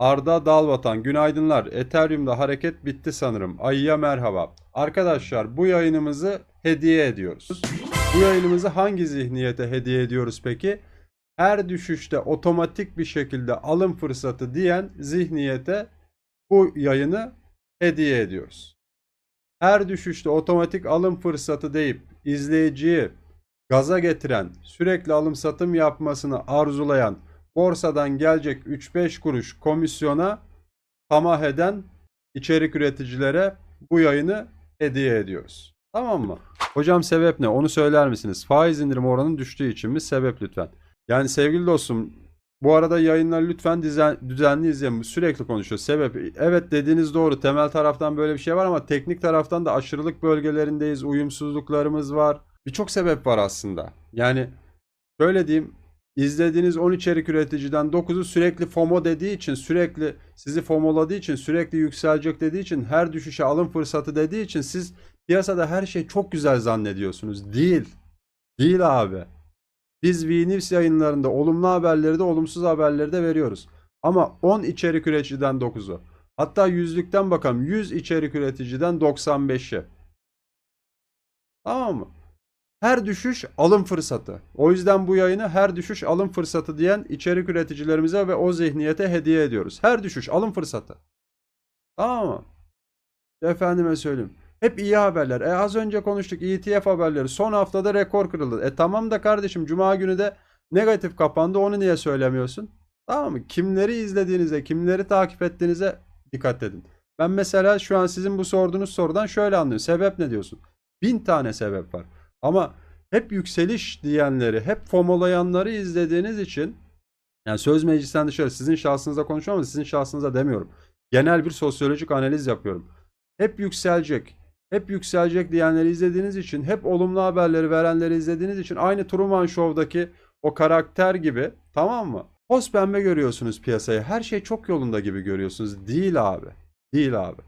Arda Dalvatan günaydınlar. Ethereum'da hareket bitti sanırım. Ayıya merhaba. Arkadaşlar bu yayınımızı hediye ediyoruz. Bu yayınımızı hangi zihniyete hediye ediyoruz peki? Her düşüşte otomatik bir şekilde alım fırsatı diyen zihniyete bu yayını hediye ediyoruz. Her düşüşte otomatik alım fırsatı deyip izleyiciyi gaza getiren, sürekli alım satım yapmasını arzulayan, borsadan gelecek 3-5 kuruş komisyona tamah eden içerik üreticilere bu yayını hediye ediyoruz. Tamam mı? Hocam sebep ne? Onu söyler misiniz? Faiz indirim oranının düştüğü için mi? Sebep lütfen. Yani sevgili dostum bu arada yayınları lütfen düzen, düzenli izleyin. Sürekli konuşuyor. Sebep evet dediğiniz doğru. Temel taraftan böyle bir şey var ama teknik taraftan da aşırılık bölgelerindeyiz. Uyumsuzluklarımız var. Birçok sebep var aslında. Yani böyle diyeyim izlediğiniz 10 içerik üreticiden 9'u sürekli FOMO dediği için, sürekli sizi FOMOladığı için, sürekli yükselecek dediği için, her düşüşe alım fırsatı dediği için siz piyasada her şey çok güzel zannediyorsunuz. Değil. Değil abi. Biz VNews yayınlarında olumlu haberleri de olumsuz haberleri de veriyoruz. Ama 10 içerik üreticiden 9'u. Hatta yüzlükten bakalım 100 içerik üreticiden 95'i. Tamam mı? Her düşüş alım fırsatı. O yüzden bu yayını her düşüş alım fırsatı diyen içerik üreticilerimize ve o zihniyete hediye ediyoruz. Her düşüş alım fırsatı. Tamam mı? Efendime söyleyeyim. Hep iyi haberler. E az önce konuştuk ETF haberleri. Son haftada rekor kırıldı. E tamam da kardeşim cuma günü de negatif kapandı. Onu niye söylemiyorsun? Tamam mı? Kimleri izlediğinize, kimleri takip ettiğinize dikkat edin. Ben mesela şu an sizin bu sorduğunuz sorudan şöyle anlıyorum. Sebep ne diyorsun? Bin tane sebep var. Ama hep yükseliş diyenleri, hep fomolayanları izlediğiniz için yani söz meclisten dışarı sizin şahsınıza konuşuyorum ama sizin şahsınıza demiyorum. Genel bir sosyolojik analiz yapıyorum. Hep yükselecek, hep yükselecek diyenleri izlediğiniz için, hep olumlu haberleri verenleri izlediğiniz için aynı Truman Show'daki o karakter gibi tamam mı? Toz pembe görüyorsunuz piyasayı. Her şey çok yolunda gibi görüyorsunuz. Değil abi. Değil abi.